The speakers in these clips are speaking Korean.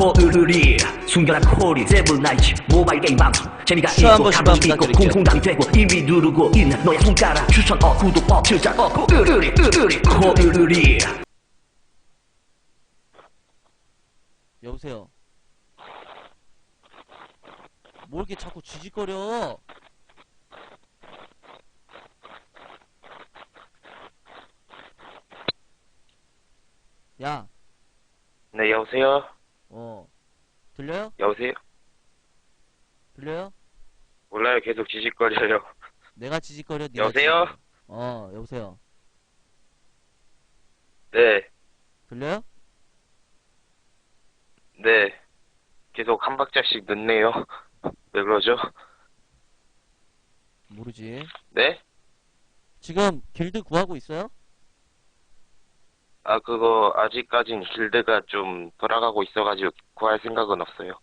코르르리 순결한 코리 세븐 나이츠 모바일 게임 방송 재미가 있고 번씩만 감동 있고. 공공감이 되고 이미 누르고 있는 너의 손가락 추천 어 구독 어 즐장 어 코르르리 으르리 코르르리 여보세요. 뭐 이렇게 자꾸 쥐짓거려? 야, 네, 여보세요? 어, 들려요? 여보세요? 들려요? 몰라요, 계속 지직거려요. 내가 쥐짓거려. 네가 여보세요? 쥐짓거려. 어, 여보세요. 네, 들려요? 네. 계속 한 박자씩 늦네요. 왜 그러죠? 모르지. 네? 지금 길드 구하고 있어요? 아, 그거, 아직까진 길드가 좀 돌아가고 있어가지고 구할 생각은 없어요.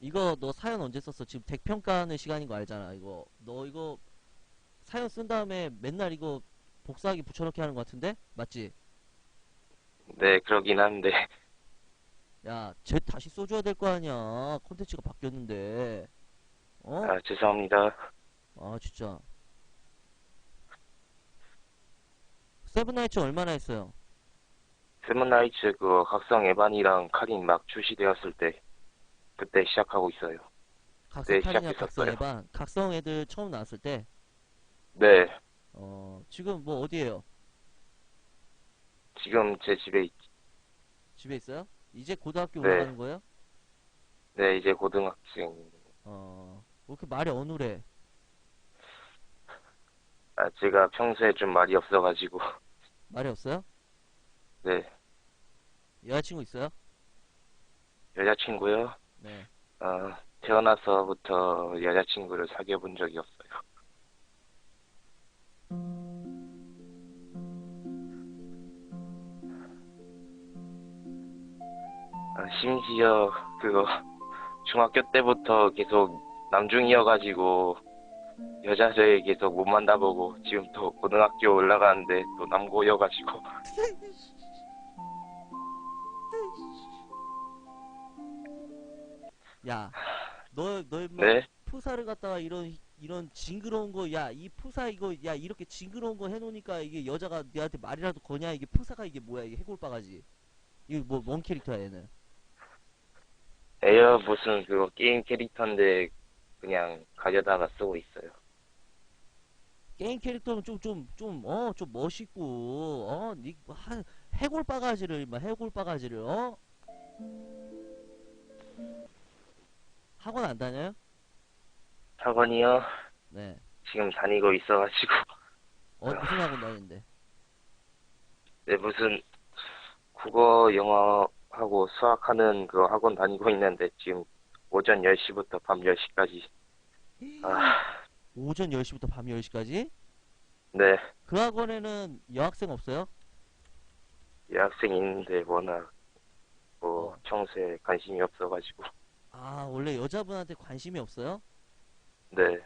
이거 너 사연 언제 썼어? 지금 덱 평가하는 시간인 거 알잖아. 이거 너 이거 사연 쓴 다음에 맨날 이거 복사하기 붙여넣기 하는 거 같은데? 맞지? 네, 그러긴 한데. 야, 쟤 다시 써줘야 될 거 아니야. 콘텐츠가 바뀌었는데. 어? 아, 죄송합니다. 아, 진짜. 세븐나이츠 얼마나 했어요? 세븐나이츠 그거 각성 에반이랑 카린 막 출시되었을 때, 그때 시작하고 있어요. 각성 네, 카리냐 각성 시작했었어요. 에반 각성 애들 처음 나왔을 때 네, 어, 지금 뭐 어디에요? 지금 제 집에, 있- 집에 있어요? 이제 고등학교 네. 올라가는 거예요? 네, 이제 고등학생. 어, 왜 이렇게 말이 어눌해? 아, 제가 평소에 좀 말이 없어가지고. 말이 없어요? 네, 여자친구 있어요? 여자친구요? 네. 어, 태어나서부터 여자친구를 사귀어 본 적이 없어요. 아, 심지어 그거 중학교 때부터 계속 남중이어가지고 여자들 계속 못 만나보고 지금 또 고등학교 올라가는데 또 남고여가지고 야, 너, 너, 뭐, 네 푸사를 갖다가 이런, 이런 징그러운 거, 야, 이 푸사 이거, 야, 이렇게 징그러운 거 해놓으니까 이게 여자가 너한테 말이라도 거냐? 이게 푸사가 이게 뭐야? 이게 해골바가지. 이거 뭐, 뭔 캐릭터야, 얘는? 에어 무슨 그거 게임 캐릭터인데 그냥 가져다가 쓰고 있어요. 게임 캐릭터는 좀, 좀, 좀, 어, 좀 멋있고, 어, 니, 한, 해골 바가지를, 막, 해골 바가지를, 어? 학원 안 다녀요? 학원이요? 네. 지금 다니고 있어가지고 어, 무슨 학원 다니는데? 네 무슨 국어 영어 하고 수학하는 그 학원 다니고 있는데 지금 오전 10시부터 밤 10시까지 아, 오전 10시부터 밤 10시까지? 네 그 학원에는 여학생 없어요? 여학생 있는데 워낙 뭐 어. 평소에 관심이 없어가지고 아, 원래 여자분한테 관심이 없어요? 네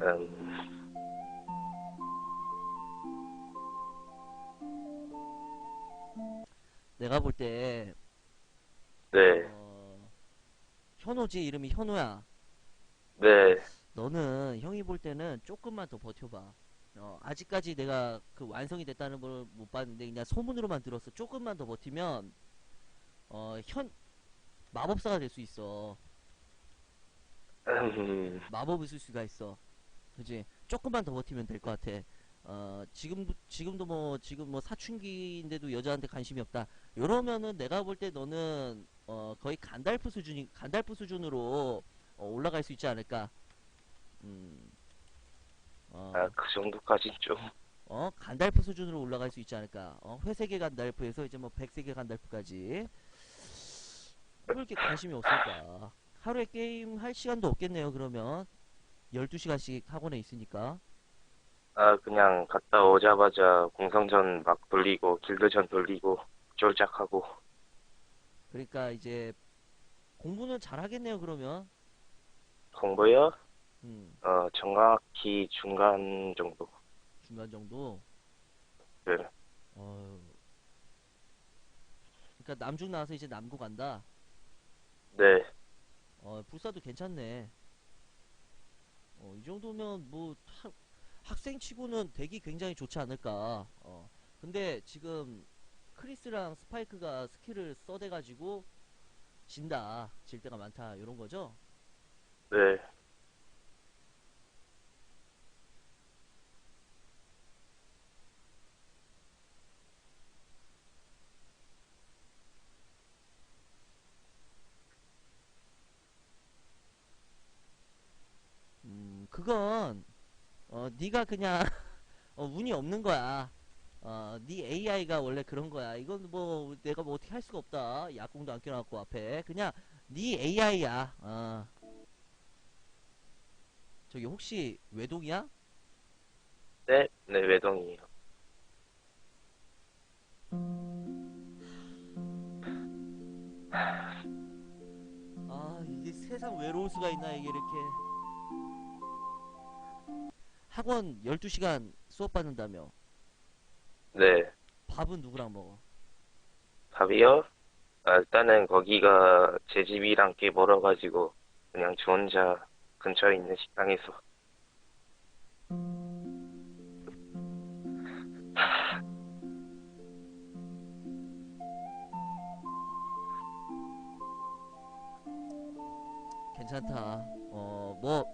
음, 내가 볼 때, 네, 어, 현호지 이름이 현호야. 네, 너는 형이 볼 때는 조금만 더 버텨봐. 어, 아직까지 내가 그 완성이 됐다는 걸 못 봤는데 그냥 소문으로만 들었어. 조금만 더 버티면 어, 현 마법사가 될 수 있어. 음, 마법을 쓸 수가 있어. 그지? 조금만 더 버티면 될 것 같아. 어, 지금, 지금도 뭐, 지금 뭐 사춘기인데도 여자한테 관심이 없다. 이러면은 내가 볼 때 너는, 어, 거의 간달프 수준이, 간달프 수준으로, 어, 올라갈 수 있지 않을까. 음, 어, 아, 그 정도까진 좀 어, 간달프 수준으로 올라갈 수 있지 않을까. 어, 회색의 간달프에서 이제 뭐 백색의 간달프까지. 왜 이렇게 관심이 없을까? 하루에 게임 할 시간도 없겠네요, 그러면. 12시간씩 학원에 있으니까. 아, 그냥 갔다 오자마자 공성전 막 돌리고, 길드전 돌리고, 쫄짝하고. 그러니까 이제 공부는 잘 하겠네요, 그러면. 공부요? 음, 어, 정확히 중간 정도. 중간 정도. 네. 어. 그러니까 남중 나와서 이제 남고 간다. 네, 어, 불사도 괜찮네. 어, 이 정도면 뭐 하- 학생 치고는 되기 굉장히 좋지 않을까. 어. 근데 지금 크리스랑 스파이크가 스킬을 써대가지고 진다. 질 때가 많다. 이런 거죠? 네. 음, 그건 어, 네가 그냥 어, 운이 없는 거야. 어, 네 AI가 원래 그런 거야. 이건 뭐 내가 뭐 어떻게 할 수가 없다. 약공도 안 껴놨고 앞에 그냥 네 AI야. 어. 저기 혹시 외동이야? 네, 네, 외동이에요. 아 이게 세상 외로울 수가 있나 이게 이렇게 학원 12시간 수업 받는다며 네, 밥은 누구랑 먹어? 밥이요? 아, 일단은 거기가 제 집이랑 꽤 멀어가지고 그냥 저 혼자 근처에 있는 식당에서 괜찮다. 어, 뭐,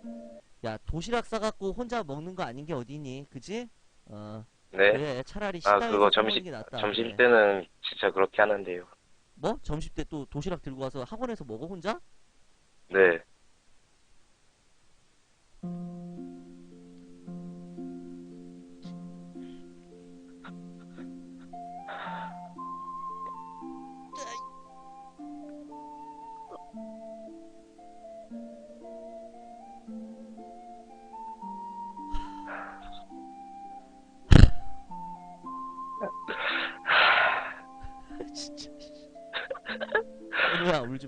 야, 도시락 싸갖고 혼자 먹는 거 아닌 게 어디니? 그지? 어, 네. 그래. 차라리 아, 식당에서 그거 점심- 게 낫다. 점심 그래. 때는 진짜 그렇게 하는데요. 뭐? 점심 때 또 도시락 들고 와서 학원에서 먹어, 혼자? 네,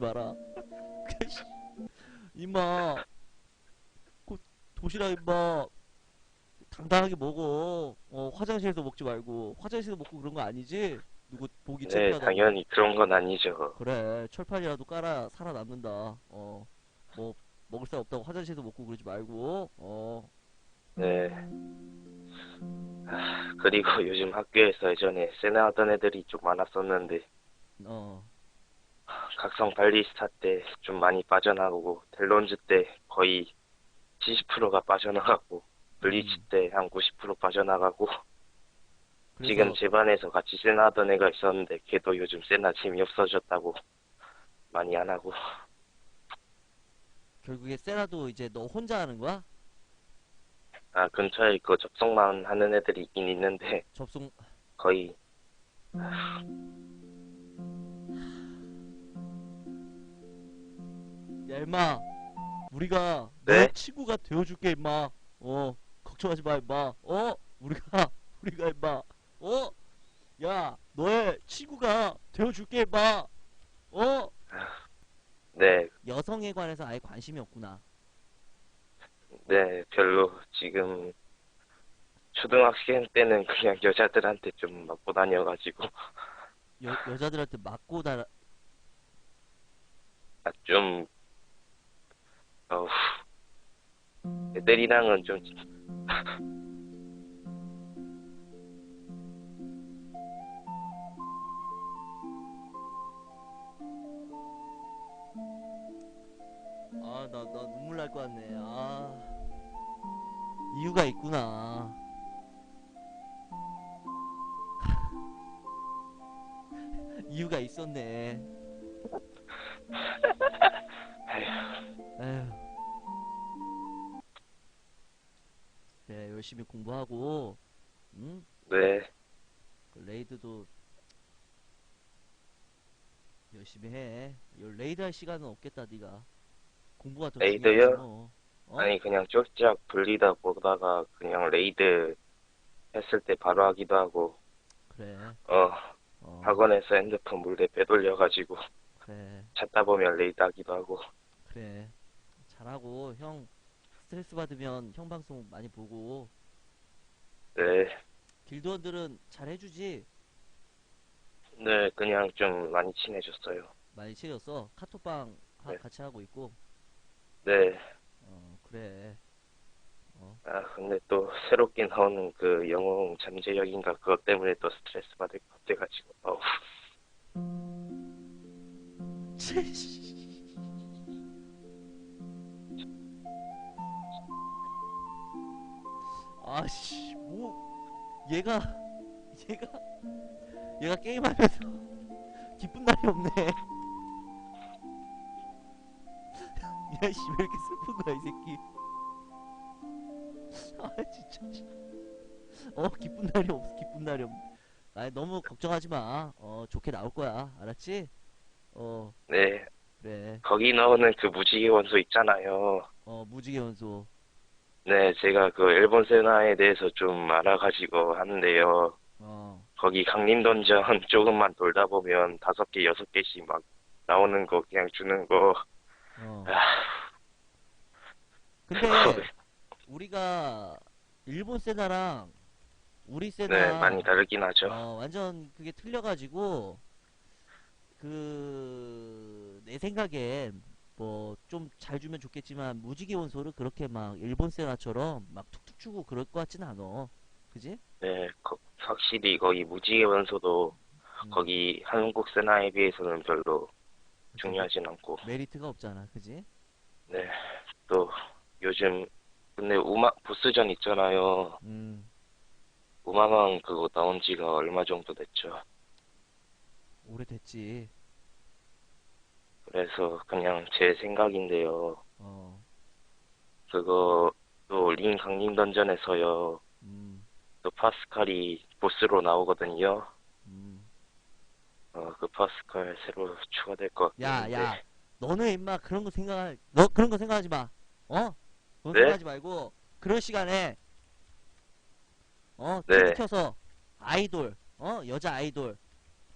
마라. 임마, 곧 도시락 임마, 당당하게 먹어. 어, 화장실에서 먹지 말고. 화장실에서 먹고 그런 거 아니지? 누구 보기 네, 창피하다고. 당연히 그런 건 아니죠. 그래 철판이라도 깔아 살아남는다 어 뭐 먹을 사 없다고 화장실에서 먹고 그러지 말고 어 네. 아, 그리고 요즘 학교에서 예전에 세나 하던 애들이 좀 많았었는데 어. 각성 발리스타 때 좀 많이 빠져나오고 델론즈 때 거의 70%가 빠져나가고 블리치 음. 때한 90% 빠져나가고 그래서 지금 제 반에서 같이 세나 하던 애가 있었는데 걔도 요즘 세나 재미없어졌다고 많이 안 하고 결국에 세라도 이제 너 혼자 하는 거야? 아 근처에 그 접속만 하는 애들이 있긴 있는데 접속 거의 야 임마. 우리가 네? 너의 친구가 되어줄게 임마. 어 걱정하지 마 임마. 어 우리가 우리가 임마. 어 야 너의 친구가 되어줄게 임마. 어? 네, 여성에 관해서 아예 관심이 없구나. 네 별로 지금 초등학생 때는 그냥 여자들한테 좀 맞고 다녀가지고. 여, 여자들한테 맞고 다 아, 좀 어후 애들이랑은 좀 아, 나, 나 눈물 날 것 같네. 아. 이유가 있구나. 이유가 있었네. 에휴, 에휴. 그래, 열심히 공부하고, 응? 네 그 레이드도 열심히 해. 요 레이드 할 시간은 없겠다, 네가. 공부가 더 레이드요? 중요하지 뭐. 어? 아니 그냥 쫄짝 불리다 보다가 그냥 레이드 했을 때 바로 하기도 하고 그래. 어 어, 학원에서 핸드폰 몰래 빼돌려가지고 그래. 찾다 보면 레이드 하기도 하고 그래. 잘하고 형 스트레스 받으면 형 방송 많이 보고. 네, 길드원들은 잘 해주지? 네, 그냥 좀 많이 친해졌어요. 많이 치였어? 카톡방 하- 네. 같이 하고 있고? 네, 어 그래. 아, 근데 또 새롭게 나오는 그 영웅 잠재력인가 그것 때문에 또 스트레스 받을 것 같아가지고, 어우, 아씨 뭐 얘가 얘가 얘가 게임하면서 기쁜 날이 없네. 야씨 왜 이렇게 슬픈 거야 이 새끼. 아 진짜 씨. 어 기쁜 날이 없어 기쁜 날이 없. 아 너무 걱정하지 마 어 좋게 나올 거야. 알았지? 어. 네, 그래. 거기 나오는 그 무지개 원소 있잖아요. 어 무지개 원소 네, 제가 그 일본 세나에 대해서 좀 알아가지고 하는데요. 어 거기 강림 던전 조금만 돌다 보면 다섯 개, 여섯 개씩 막 나오는 거 그냥 주는 거. 어. 아, 근데 우리가 일본 세나랑 우리 세나 네, 많이 다르긴 하죠. 어, 완전 그게 틀려가지고 그 내 생각엔 뭐 좀 잘 주면 좋겠지만 무지개 원소를 그렇게 막 일본 세나처럼 막 툭툭 주고 그럴 것 같진 않아. 그지? 네, 거- 확실히 거기 무지개 원소도 음, 거기 한국 세나에 비해서는 별로 중요하진 않고. 메리트가 없잖아. 그지? 네, 또 요즘 근데 우마 보스전 있잖아요. 음. 우마망 그거 나온 지가 얼마 정도 됐죠. 오래됐지. 그래서 그냥 제 생각인데요. 어. 그거 또 링 강림 던전에서요. 음. 또 파스칼이 보스로 나오거든요. 음. 어, 그 파스칼 새로 추가될 것 야, 같은데. 야. 너는 임마 그런 거 생각 너 그런 거 생각하지 마. 어? 그거 네? 생각하지 말고 그런 시간에 어, 네. 켜서 아이돌, 어? 여자 아이돌.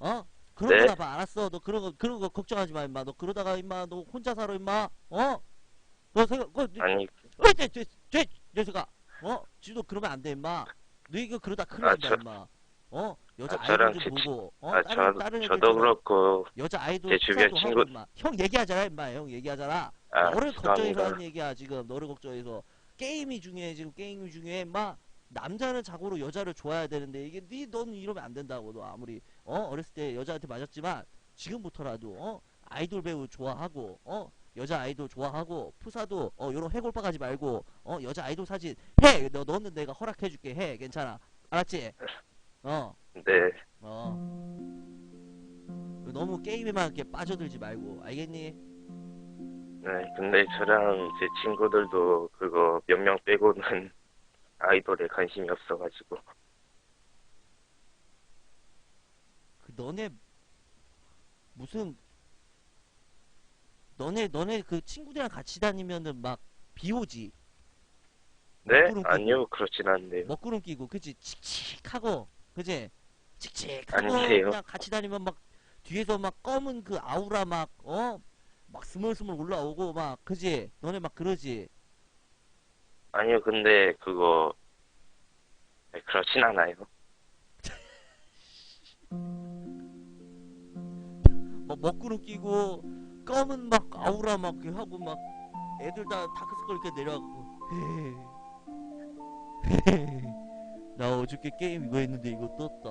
어? 그런 네. 봐. 알았어. 너 그런 거 그런 거 걱정하지 마, 임마. 너 그러다가 임마 너 혼자 살아, 임마. 어? 너 생각 그거 아니, 돼, 녀석아. 어? 지도 그러면 안 돼, 임마. 너 이거 그러다 큰일 아, 난다, 저- 임마. 어? 여자 아, 저랑 아이돌 좀 제 보고, 어? 아, 다른, 저, 다른 저도 좀 그렇고, 여자 아이돌 제 주변 친구- 하고. 형 얘기하잖아 임마 형 얘기하잖아 아, 너를 걱정해서. 하는 얘기야 지금 너를 걱정해서 게임이 중요해 지금 게임이 중요해 임마 남자는 자고로 여자를 좋아해야 되는데 이게 네 너는 이러면 안 된다고 너 아무리 어 어렸을 때 여자한테 맞았지만 지금부터라도 어 아이돌 배우 좋아하고 어 여자 아이돌 좋아하고 푸사도 어 요런 해골파 가지 말고 어 여자 아이돌 사진 해 너, 너는 내가 허락해줄게 해 괜찮아 알았지 어 네, 어. 너무 게임에만 이렇게 빠져들지 말고 알겠니? 네, 근데 저랑 제 친구들도 그거 몇 명 빼고는 아이돌에 관심이 없어가지고. 그 너네 무슨 너네 너네 그 친구들이랑 같이 다니면은 막 비오지 네? 아니요, 그렇진 않네요. 먹구름 끼고 그치 칙칙하고 그치 칙칙하고 아니에요. 그냥 같이 다니면 막 뒤에서 막 검은 그 아우라 막 어? 막 스멀스멀 올라오고 막 그지 너네 막 그러지 아니요, 근데 그거, 네, 그렇진 않아요. 막 먹구름 끼고 검은 막 아우라 막 이렇게 하고 막 애들 다 다크서클 이렇게 내려가고. 나 어저께 게임 이거 했는데 이거 떴다.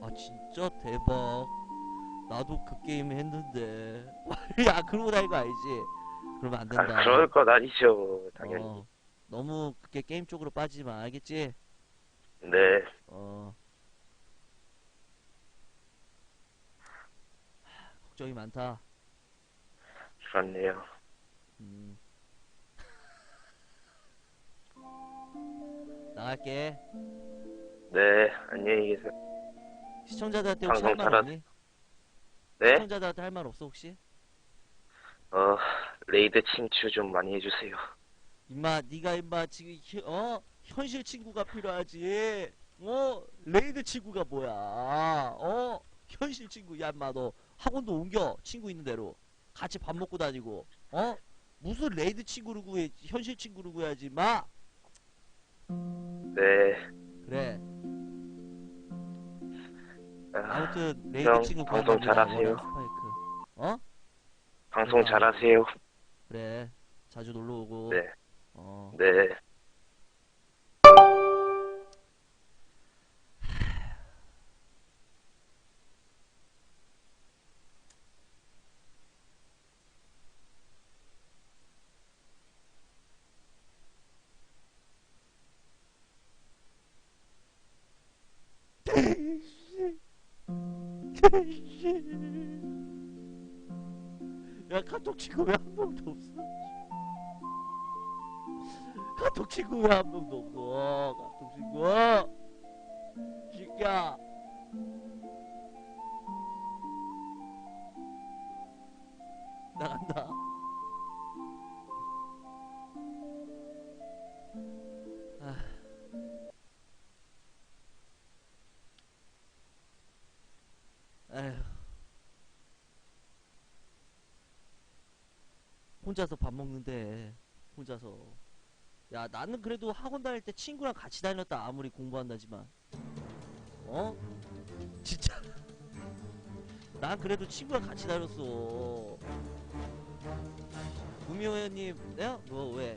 아 진짜 대박. 나도 그 게임 했는데. 야 그러고 다니거 알지? 그러면 안 아, 된다. 그럴 건 아니죠, 당연히. 어, 너무 그렇게 게임 쪽으로 빠지지 마 알겠지? 네, 어 하, 걱정이 많다 그렇네요. 음. 나갈게. 네, 안녕히 계세요. 시청자들한테 혹시 방송 할말 잘하- 없니? 네? 시청자들한테 할 말 없어 혹시? 어, 레이드 친추 좀 많이 해주세요. 임마 네가 임마 지금 히- 어 현실 친구가 필요하지. 어 레이드 친구가 뭐야? 어 현실 친구 야 임마 너 학원도 옮겨 친구 있는 대로 같이 밥 먹고 다니고 어 무슨 레이드 친구를 구해 현실 친구를 구해야지 마 네. 그래 아, 아무튼 레이드 형, 친구 방송 잘하세요. 스파이크 어? 방송 잘하세요. 그래 자주 놀러 오고 네. 어 네. 야 카톡 친구 왜 한 명도 없어? 카톡 친구 왜 한 명도 없어? 카톡 친구 새끼야 나간다 혼자서 밥 먹는데 혼자서. 야 나는 그래도 학원 다닐 때 친구랑 같이 다녔다. 아무리 공부한다지만. 어? 진짜? 난 그래도 친구랑 같이 다녔어. 구미호연님 내가 너 왜?